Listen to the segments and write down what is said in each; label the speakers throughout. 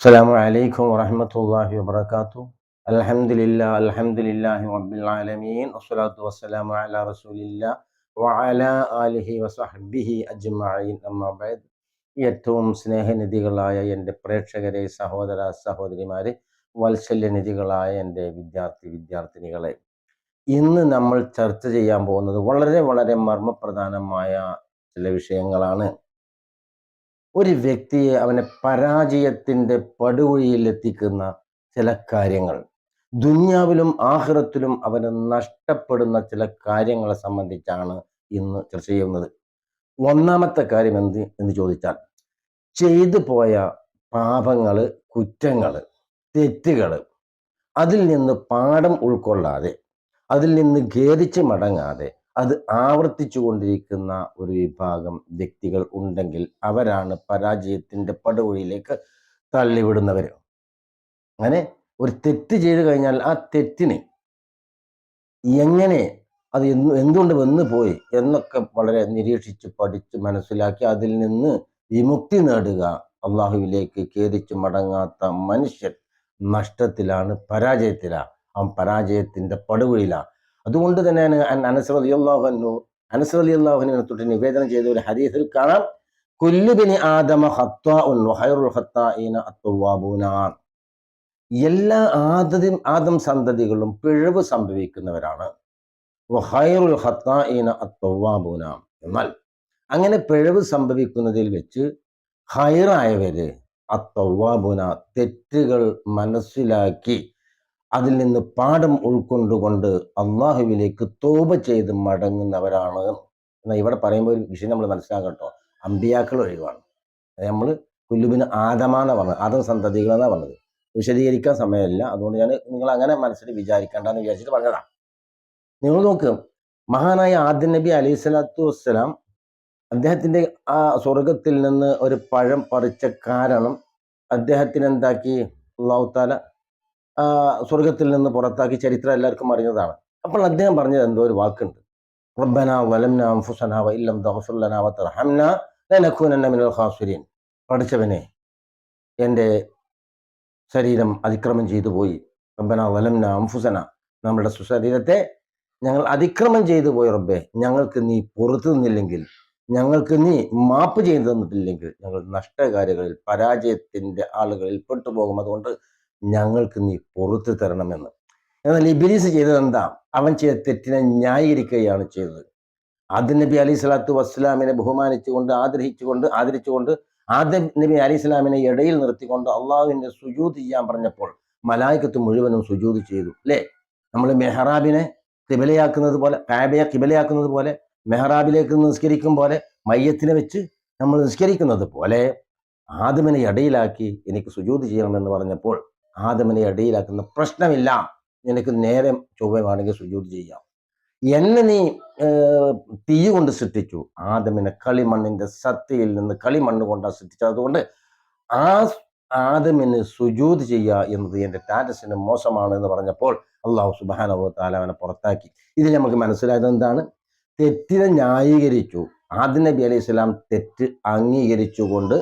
Speaker 1: السلام عليكم ورحمة الله وبركاته الحمد لله الحمد لله رب العالمين والصلاة والسلام على رسول الله وعلى آله وصحبه أجمعين أما بعد ഏറ്റവും സ്നേഹനിധികളായ എൻ്റെ പ്രേക്ഷകരെ സഹോദര സഹോദരിമാരെ വാത്സല്യനിധികളായ എൻ്റെ വിദ്യാർത്ഥി വിദ്യാർത്ഥിനികളെ ഇന്ന് നമ്മൾ ചർച്ച ചെയ്യാൻ പോകുന്നത് വളരെ വളരെ മർമ്മപ്രധാനമായ ചില വിഷയങ്ങളാണ് ഒരു വ്യക്തിയെ അവനെ പരാജയത്തിന്റെ പടുകുഴിയിൽ എത്തിക്കുന്ന ചില കാര്യങ്ങൾ. ദുന്യാവിലും ആഹ്റത്തിലും അവന് നഷ്ടപ്പെടുന്ന ചില കാര്യങ്ങളെ സംബന്ധിച്ചാണ് ഇന്ന് ചർച്ച ചെയ്യുന്നത്. ഒന്നാമത്തെ കാര്യം എന്ത് എന്ന് ചോദിച്ചാൽ ചെയ്തു പോയ പാപങ്ങൾ കുറ്റങ്ങൾ തെറ്റുകൾ അതിൽ നിന്ന് പാഠം ഉൾക്കൊള്ളാതെ അതിൽ നിന്ന് ഖേദിച്ച് മടങ്ങാതെ അത് ആവർത്തിച്ചു കൊണ്ടിരിക്കുന്ന ഒരു വിഭാഗം വ്യക്തികൾ ഉണ്ടെങ്കിൽ അവരാണ് പരാജയത്തിന്റെ പടുകുഴിയിലേക്ക് തള്ളിവിടുന്നവർ അങ്ങനെ ഒരു തെറ്റ് ചെയ്തു കഴിഞ്ഞാൽ ആ തെറ്റിനെ എങ്ങനെ അത് എന്ന് എന്തുകൊണ്ട് വന്നു പോയി എന്നൊക്കെ വളരെ നിരീക്ഷിച്ച് പഠിച്ച് മനസ്സിലാക്കി അതിൽ നിന്ന് വിമുക്തി നേടുക. അള്ളാഹുവിലേക്ക് ഖേദിച്ച് മടങ്ങാത്ത മനുഷ്യൻ നഷ്ടത്തിലാണ് പരാജയത്തിലാണ് ആ പരാജയത്തിന്റെ പടുകുഴിയിലാണ് അതുകൊണ്ട് തന്നെയാണ് അനസ് റളിയല്ലാഹു അനസ് റളിയല്ലാഹുവിനെ തൊട്ട് നിവേദനം ചെയ്ത ഒരു ഹദീസിൽ കാണാം കുല്ലുബിനി ആദമ എല്ലാ ആദം ആദം സന്തതികളും പിഴവ് സംഭവിക്കുന്നവരാണ്. എന്നാൽ അങ്ങനെ പിഴവ് സംഭവിക്കുന്നതിൽ വെച്ച് ഹൈറായവര് അത്തവാബുന തെറ്റുകൾ മനസ്സിലാക്കി അതിൽ നിന്ന് പാഠം ഉൾക്കൊണ്ടുകൊണ്ട് അള്ളാഹുവിലേക്ക് തോപ ചെയ്ത് മടങ്ങുന്നവരാണ് എന്നാൽ ഇവിടെ പറയുമ്പോൾ ഒരു വിഷയം നമ്മൾ മനസ്സിലാക്കട്ടോ അമ്പിയാക്കൾ ഒഴിവാണ്. നമ്മൾ കുല്ലുബിന് ആദമാന്നാണ് പറഞ്ഞത്. ആദം സന്തതികൾ എന്നാണ് പറഞ്ഞത് വിശദീകരിക്കാൻ സമയമില്ല. അതുകൊണ്ട് ഞാൻ നിങ്ങൾ അങ്ങനെ മനസ്സിൽ വിചാരിക്കേണ്ടെന്ന് വിചാരിച്ചിട്ട് പറഞ്ഞതാണ്. നിങ്ങൾ നോക്ക് മഹാനായ ആദ്യ നബി അലൈഹി സ്വലാത്തു വസ്സലാം അദ്ദേഹത്തിന്റെ ആ സ്വർഗത്തിൽ നിന്ന് ഒരു പഴം പറിച്ച കാരണം അദ്ദേഹത്തിന് എന്താക്കി? അള്ളാഹു സ്വർഗത്തിൽ നിന്ന് പുറത്താക്കി ചരിത്രം എല്ലാവർക്കും അറിഞ്ഞതാണ്. അപ്പോൾ അദ്ദേഹം പറഞ്ഞത് എന്തോ ഒരു വാക്കുണ്ട്. മിനൽ ഖാസിരീൻ. പഠിച്ചവനെ എന്റെ ശരീരം അതിക്രമം ചെയ്തു പോയി. റബ്ബന വലംന അംഫുസന നമ്മുടെ സുശരീരത്തെ ഞങ്ങൾ അതിക്രമം ചെയ്തു പോയി റബ്ബെ. ഞങ്ങൾക്ക് നീ പുറത്തു നിന്നില്ലെങ്കിൽ ഞങ്ങൾക്ക് നീ മാപ്പ് ചെയ്തു തന്നിട്ടില്ലെങ്കിൽ ഞങ്ങൾ നഷ്ടകാരികളിൽ പരാജയത്തിന്റെ ആളുകളിൽ പെട്ടുപോകും. അതുകൊണ്ട് ഞങ്ങൾക്ക് നീ പുറത്തു തരണമെന്ന്. എന്നാൽ ഇബിലീസ് ചെയ്തത് എന്താ? അവൻ ചെയ്ത തെറ്റിനെ ന്യായീകരിക്കുകയാണ് ചെയ്തത്. ആദ്യ നബി അലി സ്വലാത്തു വസ്സലാമിനെ ബഹുമാനിച്ചുകൊണ്ട് ആദരിച്ചുകൊണ്ട് ആദരിച്ചുകൊണ്ട് ആദ്യ നബി അലി സ്വലാമിനെ ഇടയിൽ നിർത്തിക്കൊണ്ട് അള്ളാഹുവിന്റെ സുജൂത് ചെയ്യാൻ പറഞ്ഞപ്പോൾ മലായിക്കത്ത് മുഴുവനും സുജൂത് ചെയ്തു. അല്ലേ? നമ്മൾ മെഹ്റാബിനെ കിബലയാക്കുന്നത് പോലെ കാബയെ കിബലയാക്കുന്നത് പോലെ മെഹ്റാബിലേക്ക് നിസ്കരിക്കും പോലെ മയ്യത്തിനെ വെച്ച് നമ്മൾ നിസ്കരിക്കുന്നത് പോലെ ആദമിനെ ഇടയിലാക്കി എനിക്ക് സുജൂത് ചെയ്യണമെന്ന് പറഞ്ഞപ്പോൾ ആദമിനെ ഇടയിലാക്കുന്ന പ്രശ്നമില്ല. നിനക്ക് നേരെ ചൊവ്വമാണെങ്കിൽ സുജൂത് ചെയ്യാം. എന്നെ നീ തീ കൊണ്ട് സൃഷ്ടിച്ചു. ആദമിനെ കളിമണ്ണിന്റെ സത്യയിൽ നിന്ന് കളിമണ്ണ് കൊണ്ടാണ് സൃഷ്ടിച്ചത്. അതുകൊണ്ട് ആ ആദമിന് സുജൂത് ചെയ്യുക എന്നത് എന്റെ ടാറ്റസിന് മോശമാണ് എന്ന് പറഞ്ഞപ്പോൾ അള്ളാഹു സുബാനവോ താലാവനെ പുറത്താക്കി. ഇത് നമുക്ക് മനസ്സിലായത് എന്താണ്? തെറ്റിനെ ന്യായീകരിച്ചു. ആദ്യ നബി അലൈഹി സ്വലാം തെറ്റ് അംഗീകരിച്ചുകൊണ്ട്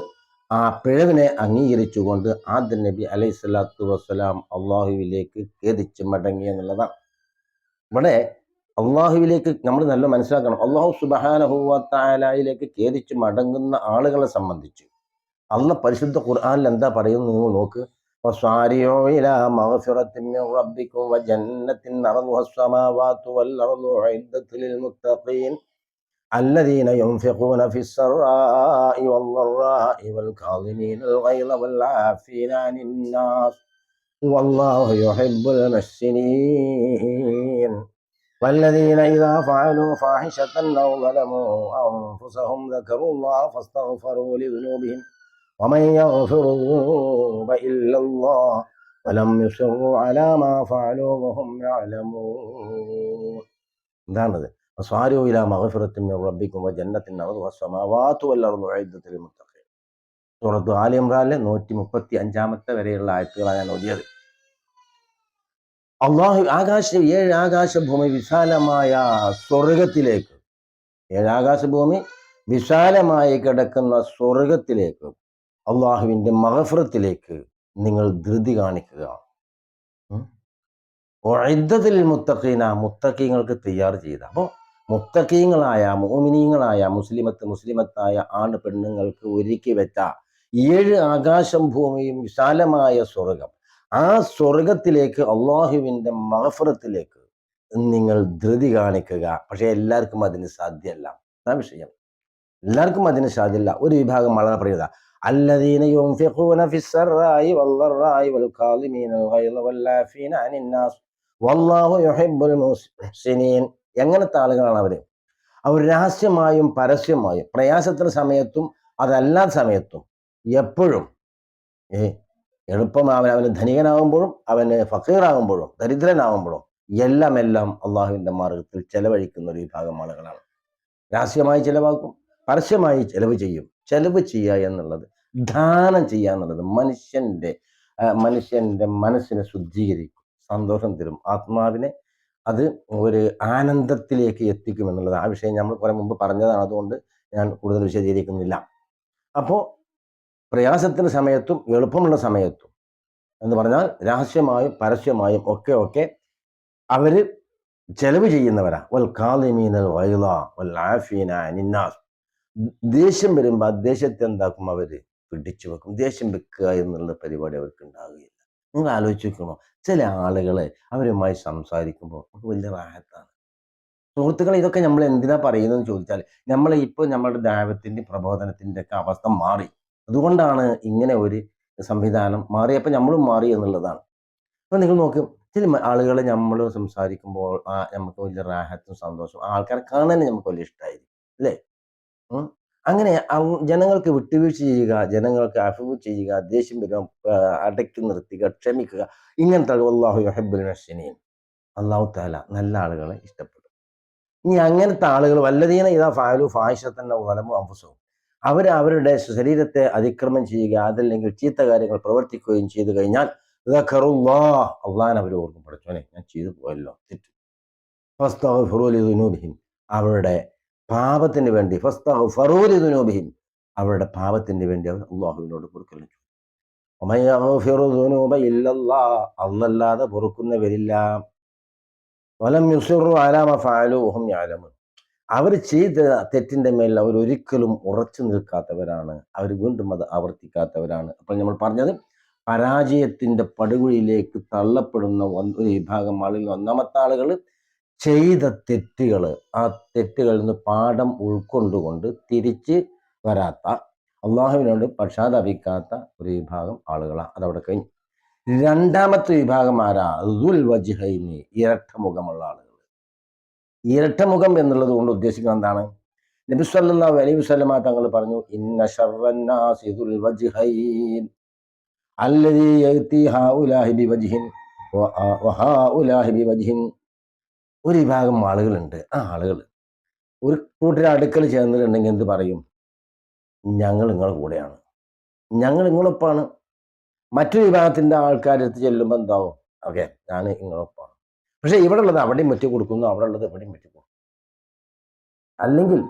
Speaker 1: ആ പിഴവിനെ അംഗീകരിച്ചുകൊണ്ട് ആദ്യ നബി അലൈഹി സ്വലാത്തു വസ്സലാം അള്ളാഹുവിലേക്ക് ഖേദിച്ച് മടങ്ങി എന്നുള്ളതാണ്. ഇവിടെ അള്ളാഹുവിലേക്ക് നമ്മൾ നല്ല മനസ്സിലാക്കണം. അള്ളാഹു സുബാനഹുവാലായിലേക്ക് ഖേദിച്ച് മടങ്ങുന്ന ആളുകളെ സംബന്ധിച്ച് അള്ള പരിശുദ്ധ ഖുർആാനിൽ എന്താ പറയുന്നത് നിങ്ങൾ നോക്ക്. الذين ينفقون في السراء والضراء والكاظمين الغيظ والعافين عن الناس. والله يحب المحسنين. والذين إذا فعلوا فاحشة أو ظلموا أنفسهم ذكروا الله فاستغفروا لذنوبهم. ومن يغفر الذنوب إلا الله ولم يصروا على ما فعلوا وهم يعلمون. وصاروا إلى مغفرة من ربكم وجنة أرضها السماوات والأرض أعدت للمتقين സൂറത്ത് ആലി ഇമ്രാനിലെ നൂറ്റി മുപ്പത്തി അഞ്ചാമത്തെ വരെയുള്ള ആയത്തുകളാണ് ഞാൻ ഓതിയത് അള്ളാഹു ആകാശ ഏഴ് ആകാശഭൂമി വിശാലമായ സ്വർഗത്തിലേക്ക് ഏഴ് ആകാശഭൂമി വിശാലമായി കിടക്കുന്ന സ്വർഗത്തിലേക്ക് അള്ളാഹുവിൻ്റെ മഹഫറത്തിലേക്ക് നിങ്ങൾ ധൃതി കാണിക്കുക ഒഴുദ്ധത്തിൽ മുത്തഖീന മുത്തഖീങ്ങൾക്ക് തയ്യാർ ചെയ്ത അപ്പോൾ മുത്തഖീങ്ങളായ മോമിനീങ്ങളായ മുസ്ലിമത്ത് മുസ്ലിമത്തായ ആണ് പെണ്ണുങ്ങൾക്ക് ഒരുക്കി വെച്ച ഏഴ് ആകാശം ഭൂമിയും വിശാലമായ സ്വർഗം ആ സ്വർഗത്തിലേക്ക് അള്ളാഹുവിൻ്റെ മഹഫറത്തിലേക്ക് നിങ്ങൾ ധൃതി കാണിക്കുക പക്ഷെ എല്ലാവർക്കും അതിന് സാധ്യമല്ല ആ വിഷയം എല്ലാവർക്കും അതിന് സാധ്യമല്ല ഒരു വിഭാഗം വളരെ പറയുക الذين ينفقون في السراء والضراء والكاظمين الغيظ والعافين عن الناس والله يحب المحسنين എങ്ങനത്തെ ആളുകളാണ് അവർ? അവർ രഹസ്യമായും പരസ്യമായും പ്രയാസത്തിന് സമയത്തും അതല്ലാത്ത സമയത്തും എപ്പോഴും ഏ എളുപ്പം അവൻ അവന് ധനികനാകുമ്പോഴും അവന് ഫക്കീറാകുമ്പോഴും ദരിദ്രനാകുമ്പോഴും എല്ലാം എല്ലാം അള്ളാഹുവിന്റെ മാർഗത്തിൽ ചെലവഴിക്കുന്ന ഒരു വിഭാഗം ആളുകളാണ്. രഹസ്യമായി ചെലവാക്കും പരസ്യമായി ചെലവ് ചെയ്യും. ചെലവ് ചെയ്യുക എന്നുള്ളത് ദാനം ചെയ്യുക എന്നുള്ളത് മനുഷ്യന്റെ മനുഷ്യന്റെ മനസ്സിനെ ശുദ്ധീകരിക്കും. സന്തോഷം തരും. ആത്മാവിനെ അത് ഒരു ആനന്ദത്തിലേക്ക് എത്തിക്കും എന്നുള്ളത് ആ വിഷയം നമ്മൾ കുറെ മുമ്പ് പറഞ്ഞതാണ്. അതുകൊണ്ട് ഞാൻ കൂടുതൽ വിശദീകരിക്കുന്നില്ല. അപ്പോൾ പ്രയാസത്തിന്റെ സമയത്തും എളുപ്പമുള്ള സമയത്തും എന്ന് പറഞ്ഞാൽ രഹസ്യമായും പരസ്യമായും ഒക്കെ ഒക്കെ അവർ ചെലവ് ചെയ്യുന്നവരാ. വൽ കാലിമീനൽ വൽ ആഫീന ദേഷ്യം വരുമ്പോൾ ആ ദേഷ്യത്തെ എന്താക്കും? അവർ പിടിച്ചു വെക്കും ദേഷ്യം വെക്കുക എന്നുള്ള പരിപാടി അവർക്ക് ഉണ്ടാവുകയില്ല നിങ്ങൾ ആലോചിച്ച് നോക്കണോ ചില ആളുകൾ അവരുമായി സംസാരിക്കുമ്പോൾ നമുക്ക് വലിയ റാഹത്താണ്. സുഹൃത്തുക്കൾ ഇതൊക്കെ നമ്മൾ എന്തിനാ പറയുന്നതെന്ന് ചോദിച്ചാൽ നമ്മൾ ഇപ്പോൾ നമ്മുടെ ദൈവത്തിന്റെ പ്രബോധനത്തിന്റെ ഒക്കെ അവസ്ഥ മാറി. അതുകൊണ്ടാണ് ഇങ്ങനെ ഒരു സംവിധാനം മാറിയപ്പോൾ നമ്മളും മാറി എന്നുള്ളതാണ്. അപ്പൊ നിങ്ങൾ നോക്കും ചില ആളുകൾ നമ്മൾ സംസാരിക്കുമ്പോൾ നമുക്ക് വലിയ റാഹത്തും സന്തോഷവും ആൾക്കാരെ കാണാൻ നമുക്ക് വലിയ ഇഷ്ടമായിരിക്കും അല്ലേ. അങ്ങനെ ജനങ്ങൾക്ക് വിട്ടുവീഴ്ച ചെയ്യുക ജനങ്ങൾക്ക് അഫവ് ചെയ്യുക ദേഷ്യം വരിക അടക്കി നിർത്തുക ക്ഷമിക്കുക ഇങ്ങനത്തെ അള്ളാഹു യൊഹബുൽ നഷീൻ അള്ളാഹു താല നല്ല ആളുകളെ ഇഷ്ടപ്പെടും. ഇനി അങ്ങനത്തെ ആളുകൾ വല്ലതീന ഇതാ ഫാലു ഫാഹിഷത്തന്നെ വലമു അംഫുസവും അവർ അവരുടെ ശരീരത്തെ അതിക്രമം ചെയ്യുക അതല്ലെങ്കിൽ ചീത്ത കാര്യങ്ങൾ പ്രവർത്തിക്കുകയും ചെയ്തു കഴിഞ്ഞാൽ അള്ളാൻ അവർ ഓർക്കും പഠിച്ചോനെ ഞാൻ ചെയ്തു പോയല്ലോ. തെറ്റ്. അവരുടെ പാപത്തിന് വേണ്ടി ലിദുനൂബിഹിം അവരുടെ പാപത്തിന് വേണ്ടി അവർ അള്ളാഹുവിനോട് പൊറുക്കൽ അന്നല്ലാതെ പൊറുക്കുന്നവരില്ല. വലം യുസുറു ആലാമ ഫാലുഹും യാലമു അവർ ചെയ്ത തെറ്റിന്റെ മേൽ അവർ ഒരിക്കലും ഉറച്ചു നിൽക്കാത്തവരാണ്. അവർ വീണ്ടും അത് ആവർത്തിക്കാത്തവരാണ്. അപ്പോൾ നമ്മൾ പറഞ്ഞത് പരാജയത്തിന്റെ പടുകുഴിയിലേക്ക് തള്ളപ്പെടുന്ന ഒരു വിഭാഗം ആളുകൾ ഒന്നാമത്തെ ആളുകൾ ചെയ്ത തെറ്റുകൾ ആ തെറ്റുകളിൽ നിന്ന് പാഠം ഉൾക്കൊണ്ടുകൊണ്ട് തിരിച്ച് വരാത്ത അള്ളാഹുവിനോട് പക്ഷാതപിക്കാത്ത ഒരു വിഭാഗം ആളുകളാണ് അതവിടെ കഴിഞ്ഞു. രണ്ടാമത്തെ വിഭാഗം ആരാ? ദുൽ വജിഹൈനി ഇരട്ടമുഖമുള്ള ആളുകൾ ഇരട്ടമുഖം എന്നുള്ളത് കൊണ്ട് ഉദ്ദേശിക്കുന്നത് എന്താണ്? നബി സല്ലല്ലാഹു അലൈഹി വസല്ലമ തങ്ങൾ പറഞ്ഞു ഇന്ന വജ്ഹൈൻ അല്ലദീ ഒരു വിഭാഗം ആളുകളുണ്ട്. ആ ആളുകൾ ഒരു കൂട്ടർ അടുക്കൽ ചേർന്നിട്ടുണ്ടെങ്കിൽ എന്ത് പറയും? ഞങ്ങൾ നിങ്ങളുടെ കൂടെയാണ്. ഞങ്ങൾ നിങ്ങളൊപ്പാണ്. മറ്റൊരു വിഭാഗത്തിന്റെ ആൾക്കാർ എടുത്ത് ചെല്ലുമ്പോൾ എന്താവും? ഓക്കെ ഞാൻ നിങ്ങളൊപ്പാണ്. പക്ഷേ ഇവിടെ ഉള്ളത് അവിടെയും വെട്ടി കൊടുക്കുന്നു അവിടെ ഉള്ളത് എവിടെയും വെട്ടി കൊടുക്കുന്നു അല്ലെങ്കിൽ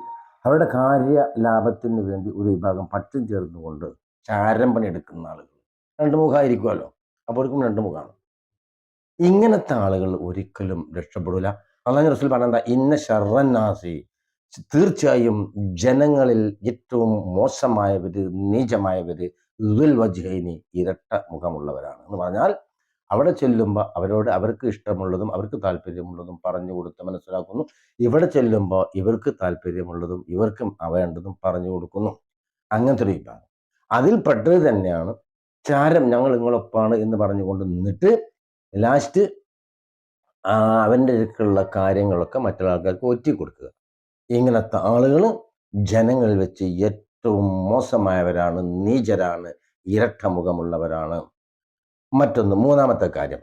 Speaker 1: അവരുടെ കാര്യ ലാഭത്തിന് വേണ്ടി ഒരു വിഭാഗം പറ്റും ചേർന്നുകൊണ്ട് ചാരം പണി എടുക്കുന്ന ആളുകൾ. രണ്ട് മുഖമായിരിക്കുമല്ലോ. അപ്പോഴേക്കും രണ്ട് മുഖമാണ്. ഇങ്ങനത്തെ ആളുകൾ ഒരിക്കലും രക്ഷപ്പെടില്ല അള്ളാഹു റസൂൽ പറഞ്ഞ ഇന്ന ഷർറന്നാസി തീർച്ചയായും ജനങ്ങളിൽ ഏറ്റവും മോശമായവര് നീചമായവര് ദുൽ വജ്ഹൈനി ഇരട്ട മുഖമുള്ളവരാണ് എന്ന് പറഞ്ഞാൽ അവിടെ ചെല്ലുമ്പോൾ അവരോട് അവർക്ക് ഇഷ്ടമുള്ളതും അവർക്ക് താല്പര്യമുള്ളതും പറഞ്ഞു കൊടുത്ത് മനസ്സിലാക്കുന്നു. ഇവിടെ ചെല്ലുമ്പോൾ ഇവർക്ക് താല്പര്യമുള്ളതും ഇവർക്കും വേണ്ടതും പറഞ്ഞു കൊടുക്കുന്നു. അങ്ങനത്തെ ഒരു വിഭാഗം. അതിൽപ്പെട്ടത് തന്നെയാണ് ചാരം ഞങ്ങൾ നിങ്ങളൊപ്പാണ് എന്ന് പറഞ്ഞുകൊണ്ട് നിന്നിട്ട് ലാസ്റ്റ് അവന്റെ അടുക്കുള്ള കാര്യങ്ങളൊക്കെ മറ്റുള്ള ആൾക്കാർക്ക് ഒറ്റി കൊടുക്കുക. ഇങ്ങനത്തെ ആളുകൾ ജനങ്ങളിൽ വെച്ച് ഏറ്റവും മോശമായവരാണ് നീചരാണ് ഇരട്ടമുഖമുള്ളവരാണ്. മറ്റൊന്ന് മൂന്നാമത്തെ കാര്യം.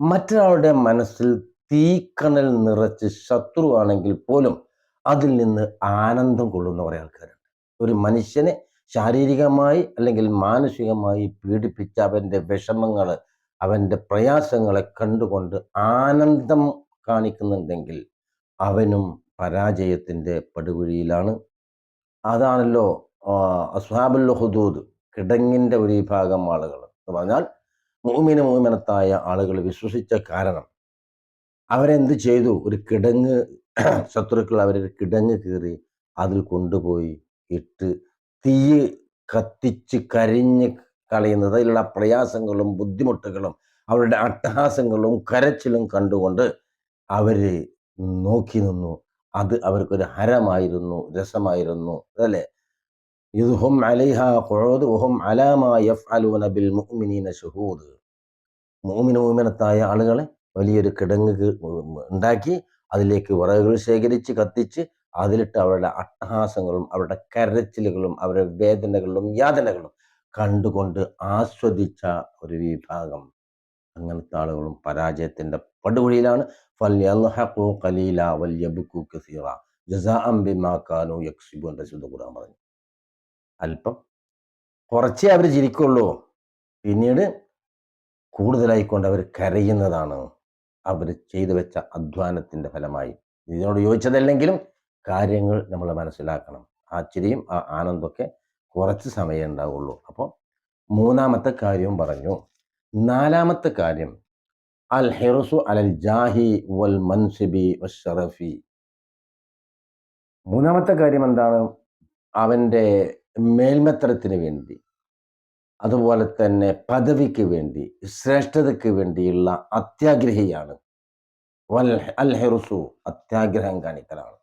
Speaker 1: മറ്റൊരാളുടെ മനസ്സിൽ തീക്കണൽ നിറച്ച് ശത്രുവാണെങ്കിൽ പോലും അതിൽ നിന്ന് ആനന്ദം കൊള്ളുന്ന കുറേ ആൾക്കാരുണ്ട്. ഒരു മനുഷ്യനെ ശാരീരികമായി അല്ലെങ്കിൽ മാനസികമായി പീഡിപ്പിച്ച അവന്റെ വിഷമങ്ങൾ അവന്റെ പ്രയാസങ്ങളെ കണ്ടുകൊണ്ട് ആനന്ദം കാണിക്കുന്നുണ്ടെങ്കിൽ അവനും പരാജയത്തിന്റെ പടുകുഴിയിലാണ്. അതാണല്ലോ അസ്ഹാബുൽ ഹുദൂദ് കിടങ്ങിന്റെ ഒരു വിഭാഗം ആളുകൾ എന്ന് പറഞ്ഞാൽ മൂമിന് മൂമിനത്തായ ആളുകൾ വിശ്വസിച്ച കാരണം. അവരെന്ത് ചെയ്തു? ഒരു കിടങ്ങ് ശത്രുക്കൾ അവരൊരു കിടങ്ങ് കീറി അതിൽ കൊണ്ടുപോയി ഇട്ട് തീ കത്തിച്ച് കരിഞ്ഞ് കളയുന്നത്. അതിലുള്ള പ്രയാസങ്ങളും ബുദ്ധിമുട്ടുകളും അവരുടെ അട്ടഹാസങ്ങളും കരച്ചിലും കണ്ടുകൊണ്ട് അവർ നോക്കി നിന്നു. അത് അവർക്കൊരു ഹരമായിരുന്നു രസമായിരുന്നു അതല്ലേ ഇതുഹും അലൈഹ ഖുഊദ് വഹും അലാമാ യഫ്അലൂന ബിൽ ശുഹൂദ് മുഅ്മിന മുഅ്മിനത്തായ ആളുകളെ വലിയൊരു കിടങ്ങ് ഉണ്ടാക്കി അതിലേക്ക് വിറകുകൾ ശേഖരിച്ച് കത്തിച്ച് അതിലിട്ട് അവരുടെ അട്ടഹാസങ്ങളും അവരുടെ കരച്ചിലുകളും അവരുടെ വേദനകളും യാതനകളും കണ്ടുകൊണ്ട് ആസ്വദിച്ച ഒരു വിഭാഗം അങ്ങനത്തെ ആളുകളും പരാജയത്തിന്റെ പടുവഴിയിലാണ് ഖലീല വല്യബ്കൂ കസീറ. ബിമാ കാനൂ അല്പം കുറച്ചേ അവർ ചിരിക്കുള്ളൂ. പിന്നീട് കൂടുതലായിക്കൊണ്ട് അവർ കരയുന്നതാണ്. അവർ ചെയ്തു വെച്ച അധ്വാനത്തിന്റെ ഫലമായി. ഇതിനോട് യോജിച്ചതല്ലെങ്കിലും കാര്യങ്ങൾ നമ്മൾ മനസ്സിലാക്കണം. ആ ചിരിയും ആ ആനന്ദമൊക്കെ കുറച്ച് സമയമേ ഉണ്ടാവുള്ളൂ. അപ്പോൾ മൂന്നാമത്തെ കാര്യവും പറഞ്ഞു. നാലാമത്തെ കാര്യം അൽ ഹെറുസു അലൽ ജാഹി വൽ മൻസിബി വഷറഫി മൂന്നാമത്തെ കാര്യം എന്താണ്? അവന്റെ മേൽമത്തരത്തിന് വേണ്ടി അതുപോലെ തന്നെ പദവിക്ക് വേണ്ടി ശ്രേഷ്ഠതയ്ക്ക് വേണ്ടിയുള്ള അത്യാഗ്രഹിയാണ്. വൽ അൽ ഹെറുസു അത്യാഗ്രഹം കാണിക്കലാണ്.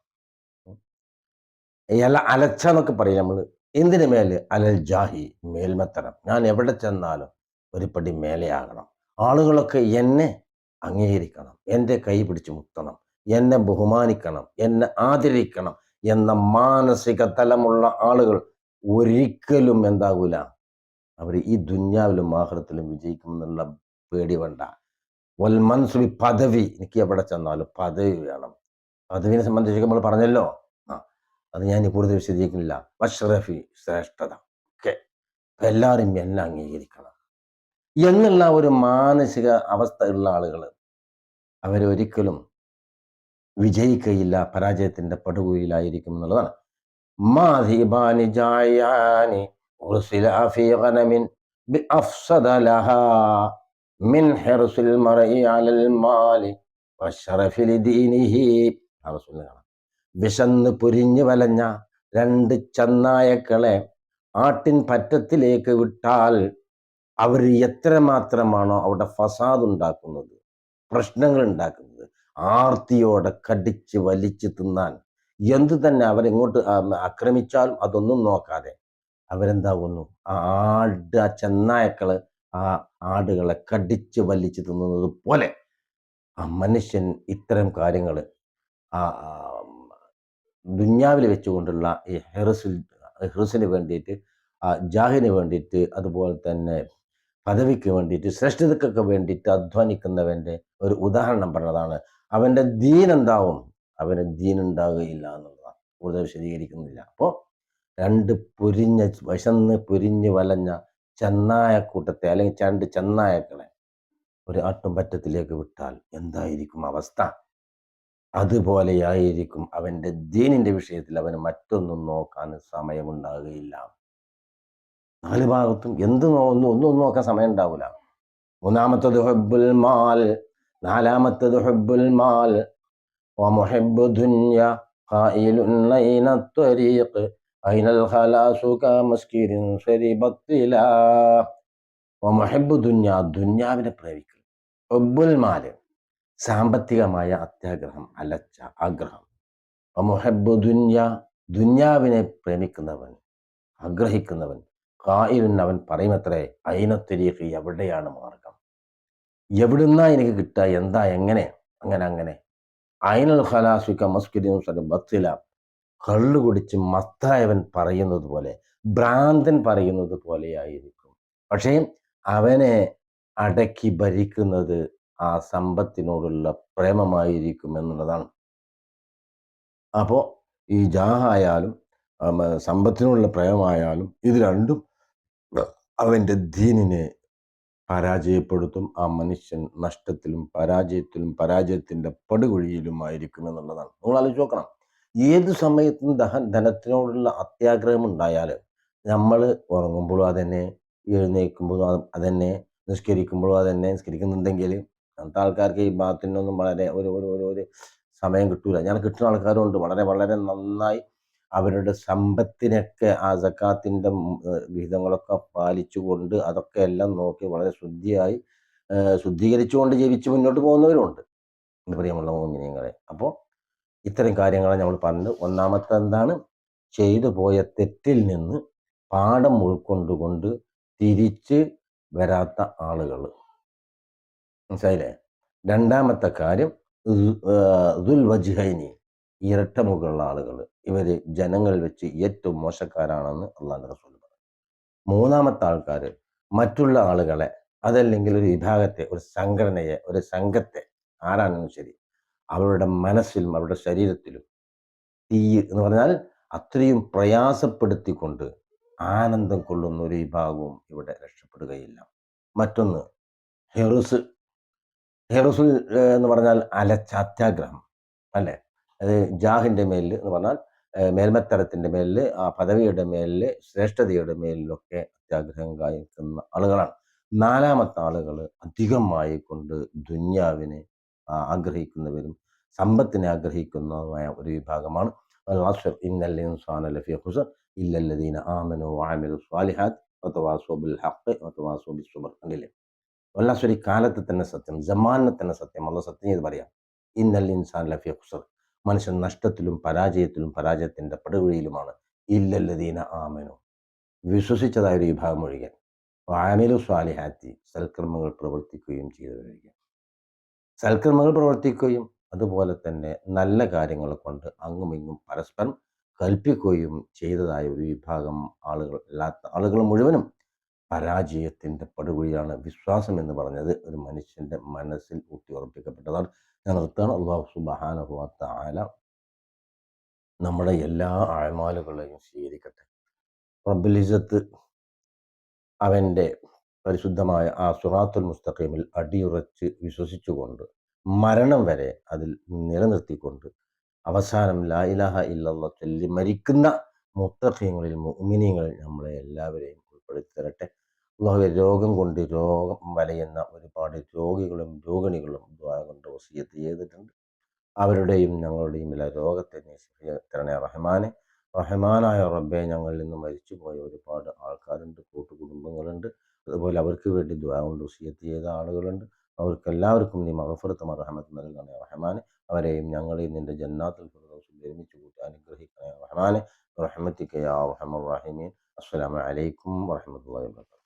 Speaker 1: അയാൾ അലച്ച എന്നൊക്കെ പറയും നമ്മൾ എന്തിനു മേൽ? അലൽ ജാഹി മേൽമത്തരം ഞാൻ എവിടെ ചെന്നാലും ഒരു പടി മേലെയാകണം. ആളുകളൊക്കെ എന്നെ അംഗീകരിക്കണം. എന്റെ കൈ പിടിച്ച് മുത്തണം. എന്നെ ബഹുമാനിക്കണം. എന്നെ ആദരിക്കണം എന്ന മാനസിക തലമുള്ള ആളുകൾ ഒരിക്കലും എന്താകൂല അവർ ഈ ദുന്യാവിലും ആഹ്റത്തിലും വിജയിക്കുമെന്നുള്ള പേടി വേണ്ട. വൽ മൻസുബി പദവി. എനിക്ക് എവിടെ ചെന്നാലും പദവി വേണം. പദവിനെ സംബന്ധിച്ച് നമ്മൾ പറഞ്ഞല്ലോ. അത് ഞാൻ കൂടുതൽ വിശദീകരിക്കുന്നില്ല. അഷ്റഫി ശ്രേഷ്ഠത. ഒക്കെ എല്ലാവരും എന്നെ അംഗീകരിക്കണം. എന്നുള്ള ഒരു മാനസിക അവസ്ഥ ഉള്ള ആളുകൾ അവരൊരിക്കലും വിജയിക്കയില്ല പരാജയത്തിന്റെ പടുകുയിലായിരിക്കും എന്നുള്ളതാണ്. മാധിബാനി ജായാനി വിശന്ന് പൊരിഞ്ഞു വലഞ്ഞ രണ്ട് ചന്നായക്കളെ ആട്ടിൻ പറ്റത്തിലേക്ക് വിട്ടാൽ അവർ എത്രമാത്രമാണോ അവിടെ ഫസാദ് ഉണ്ടാക്കുന്നത് പ്രശ്നങ്ങൾ ഉണ്ടാക്കുന്നത്. ആർത്തിയോടെ കടിച്ച് വലിച്ച് തിന്നാൻ എന്തു തന്നെ അവരെങ്ങോട്ട് ആക്രമിച്ചാലും അതൊന്നും നോക്കാതെ അവരെന്താകുന്നു ആ ആട് ആ ചെന്നായക്കൾ ആ ആടുകളെ കടിച്ച് വലിച്ച് തിന്നുന്നത് പോലെ ആ മനുഷ്യൻ ഇത്തരം കാര്യങ്ങൾ ആ ദുന്യാവിൽ വെച്ചുകൊണ്ടുള്ള ഈ ഹെറസിൽ ഹെറസിന് വേണ്ടിയിട്ട് ജാഹിന് വേണ്ടിയിട്ട് അതുപോലെ തന്നെ പദവിക്ക് വേണ്ടിയിട്ട് ശ്രേഷ്ഠതക്കൊക്കെ വേണ്ടിയിട്ട് അധ്വാനിക്കുന്നവന്റെ ഒരു ഉദാഹരണം പറഞ്ഞതാണ്. അവന്റെ ദീൻ എന്താവും അവന് ദീൻ ഉണ്ടാകുകയില്ല എന്നുള്ളതാണ്. കൂടുതൽ വിശദീകരിക്കുന്നില്ല. അപ്പോൾ രണ്ട് പൊരിഞ്ഞ വശന്ന് പൊരിഞ്ഞ് വലഞ്ഞ ചെന്നായക്കൂട്ടത്തെ അല്ലെങ്കിൽ രണ്ട് ചെന്നായക്കളെ ഒരു ആട്ടുംപറ്റത്തിലേക്ക് വിട്ടാൽ എന്തായിരിക്കും അവസ്ഥ? അതുപോലെയായിരിക്കും അവൻ്റെ ദീനിന്റെ വിഷയത്തിൽ അവന് മറ്റൊന്നും നോക്കാൻ സമയമുണ്ടാകുകയില്ല നാല് ഭാഗത്തും എന്ത് നോ ഒന്നും ഒന്നും ഒന്നും നോക്കാൻ സമയം ഉണ്ടാവില്ല മൂന്നാമത്തത് ഹുബുൽ മാൽ നാലാമത്തത് ഹുബുൽ മാൽ ومحب دنيا قائل أين الطريق أين الخلاص كمسكير شرب الطلاء ومحب دنيا ദുന്യാവിനെ പ്രേമിക്കൽ ഹുബുൽ മാല് സാമ്പത്തികമായ അത്യാഗ്രഹം അലച്ച ആഗ്രഹം. മുഹബ് ദുന്യ ദുന്യാവിനെ പ്രേമിക്കുന്നവൻ ആഗ്രഹിക്കുന്നവൻ കായിലുൻ അവൻ പറയുമത്രേ അയിനത്തിരീക്ക് എവിടെയാണ് മാർഗം? എവിടുന്നാ എനിക്ക് കിട്ടുക? എന്താ? എങ്ങനെ? അങ്ങനെ അങ്ങനെ. അയിനൽ ഖലാസുക്ക മസ്കിദിനും ബത്തില കള്ളു കുടിച്ച് മത്തായവൻ പറയുന്നത് പോലെ ഭ്രാന്തൻ പറയുന്നത് പോലെയായിരിക്കും പക്ഷേ അവനെ അടക്കി ഭരിക്കുന്നത് ആ സമ്പത്തിനോടുള്ള പ്രേമമായിരിക്കും എന്നുള്ളതാണ്. അപ്പോൾ ഈ ജാഹായാലും സമ്പത്തിനോടുള്ള പ്രേമമായാലും ഇത് രണ്ടും അവന്റെ ദീനിനെ പരാജയപ്പെടുത്തും ആ മനുഷ്യൻ നഷ്ടത്തിലും പരാജയത്തിലും പരാജയത്തിന്റെ പടുകുഴിയിലുമായിരിക്കും എന്നുള്ളതാണ്. നിങ്ങൾ ആലോചിച്ച് നോക്കണം. ഏത് സമയത്തും ദഹ ധനത്തിനോടുള്ള അത്യാഗ്രഹം ഉണ്ടായാൽ നമ്മൾ ഉറങ്ങുമ്പോഴും അതന്നെ എഴുന്നേൽക്കുമ്പോഴും അതന്നെ നിസ്കരിക്കുമ്പോഴും അതന്നെ നിസ്കരിക്കുന്നുണ്ടെങ്കിൽ അങ്ങനത്തെ ആൾക്കാർക്ക് ഈ ബാത്തിനൊന്നും വളരെ ഒരു ഒരു ഒരു ഒരു സമയം കിട്ടൂല. ഞാൻ കിട്ടുന്ന ആൾക്കാരുണ്ട്. വളരെ വളരെ നന്നായി അവരുടെ സമ്പത്തിനൊക്കെ ആ സക്കാത്തിന്റെ വിഹിതങ്ങളൊക്കെ പാലിച്ചുകൊണ്ട് അതൊക്കെ എല്ലാം നോക്കി വളരെ ശുദ്ധിയായി ശുദ്ധീകരിച്ചുകൊണ്ട് ജീവിച്ച് മുന്നോട്ട് പോകുന്നവരുമുണ്ട് എന്റെ പ്രിയമുള്ള മോമിനിയങ്ങളെ. അപ്പോൾ ഇത്തരം കാര്യങ്ങളാണ് നമ്മൾ പറഞ്ഞത് ഒന്നാമത്തെ എന്താണ്? ചെയ്തു പോയ തെറ്റിൽ നിന്ന് പാഠം ഉൾക്കൊണ്ടുകൊണ്ട് തിരിച്ച് വരാത്ത ആളുകൾ. മനസ്സിലായില്ലേ? രണ്ടാമത്തെ കാര്യം ദുൽ വജ്ഹൈനി ഇരട്ടമുകളുള്ള ആളുകൾ ഇവർ ജനങ്ങൾ വെച്ച് ഏറ്റവും മോശക്കാരാണെന്ന് അള്ളാഹു റസൂൽ പറഞ്ഞു. മൂന്നാമത്തെ ആൾക്കാർ മറ്റുള്ള ആളുകളെ അതല്ലെങ്കിൽ ഒരു വിഭാഗത്തെ ഒരു സംഘടനയെ ഒരു സംഘത്തെ ആരാണെങ്കിലും ശരി അവരുടെ മനസ്സിലും അവരുടെ ശരീരത്തിലും തീ എന്ന് പറഞ്ഞാൽ അത്രയും പ്രയാസപ്പെടുത്തിക്കൊണ്ട് ആനന്ദം കൊള്ളുന്ന ഒരു വിഭാഗവും ഇവിടെ രക്ഷപ്പെടുകയില്ല. മറ്റൊന്ന് ഹെറുസ് ഹെറുസുൽ എന്ന് പറഞ്ഞാൽ അലച്ച അത്യാഗ്രഹം അല്ലേ? അത് ജാഹിന്റെ മേലിൽ എന്ന് പറഞ്ഞാൽ മേൽമത്തരത്തിന്റെ മേലിൽ ആ പദവിയുടെ മേലിൽ ശ്രേഷ്ഠതയുടെ മേലിലൊക്കെ അത്യാഗ്രഹം കാണിക്കുന്ന ആളുകളാണ്. നാലാമത്തെ ആളുകൾ അധികമായി കൊണ്ട് ദുന്യാവിനെ ആഗ്രഹിക്കുന്നവരും സമ്പത്തിനെ ആഗ്രഹിക്കുന്നതുമായ ഒരു വിഭാഗമാണ്. കണ്ടില്ലേ വല്ലാശ്വരി കാലത്ത് തന്നെ സത്യം ജമാനെ തന്നെ സത്യം അല്ല സത്യം ചെയ്ത് പറയാം. ഇന്നൽ ഇൻസാൻ ലഫി ഖുസർ. മനുഷ്യൻ നഷ്ടത്തിലും പരാജയത്തിലും പരാജയത്തിന്റെ പടുകുഴിയിലുമാണ്. ഇല്ലല്ലദീന ആമനു. വിശ്വസിച്ചതായ ഒരു വിഭാഗം ഒഴികെ. ആമിലു സ്വാലിഹാത്തി. സൽക്കർമ്മങ്ങൾ പ്രവർത്തിക്കുകയും ചെയ്തവരൊഴികെ. സൽക്കർമ്മങ്ങൾ പ്രവർത്തിക്കുകയും അതുപോലെ തന്നെ നല്ല കാര്യങ്ങൾ കൊണ്ട് അങ്ങും ഇങ്ങും പരസ്പരം കൽപ്പിക്കുകയും ചെയ്തതായ ഒരു വിഭാഗം ആളുകൾ അല്ലാത്ത ആളുകൾ മുഴുവനും പരാജയത്തിന്റെ പടുകുഴിയാണ് വിശ്വാസം എന്ന് പറഞ്ഞത് ഒരു മനുഷ്യന്റെ മനസ്സിൽ ഊട്ടി ഉറപ്പിക്കപ്പെട്ടതാണ് ഞാൻ നിർത്തുകയാണ്. അള്ളാഹു സുബഹാനുഭവത്ത ആല നമ്മുടെ എല്ലാ ആഴ്മാലുകളെയും സ്വീകരിക്കട്ടെ. റബ്ബുലിസത്ത് അവന്റെ പരിശുദ്ധമായ ആ സുറാത്തുൽ മുസ്തഖീമിൽ അടിയുറച്ച് വിശ്വസിച്ചുകൊണ്ട് മരണം വരെ അതിൽ നിലനിർത്തിക്കൊണ്ട് അവസാനം ലാ ഇലാഹ ഇല്ലല്ലാഹ് ചൊല്ലി മരിക്കുന്ന മുത്തഖീങ്ങളിൽ മുഅ്മിനീങ്ങളിൽ നമ്മളെ എല്ലാവരെയും ഉൾപ്പെടുത്തി തരട്ടെ. അള്ളാഹുവെ രോഗം കൊണ്ട് രോഗം വലയുന്ന ഒരുപാട് രോഗികളും രോഗിണികളും ദ്വാര കൊണ്ട് വസിയത്ത് ചെയ്തിട്ടുണ്ട്. അവരുടെയും ഞങ്ങളുടെയും എല്ലാ രോഗത്തെ തരണേ റഹ്മാനെ. റഹ്മാനായ റബ്ബെ ഞങ്ങളിൽ നിന്ന് മരിച്ചുപോയ ഒരുപാട് ആൾക്കാരുണ്ട് കൂട്ടുകുടുംബങ്ങളുണ്ട്. അതുപോലെ അവർക്ക് വേണ്ടി ദ്വാര കൊണ്ട് വസിയത്ത് ചെയ്ത ആളുകളുണ്ട്. അവർക്കെല്ലാവർക്കും നീ മഹഫറത്ത് റഹ്മത്ത് നൽകണേ റഹ്മാനെ. അവരെയും ഞങ്ങളെയും നിന്റെ ജന്നാത്തുൽ ഫിർദൗസിൽ ഒരുമിച്ച് കൂട്ടി അനുഗ്രഹിക്കണേ റഹ്മാനെ. റഹ്മത്തിക്കയാ റഹ്മർ റഹീമീൻ. അസ്സലാമു അലൈക്കും വറഹ്മത്തുള്ളാഹി വബറകാതുഹു.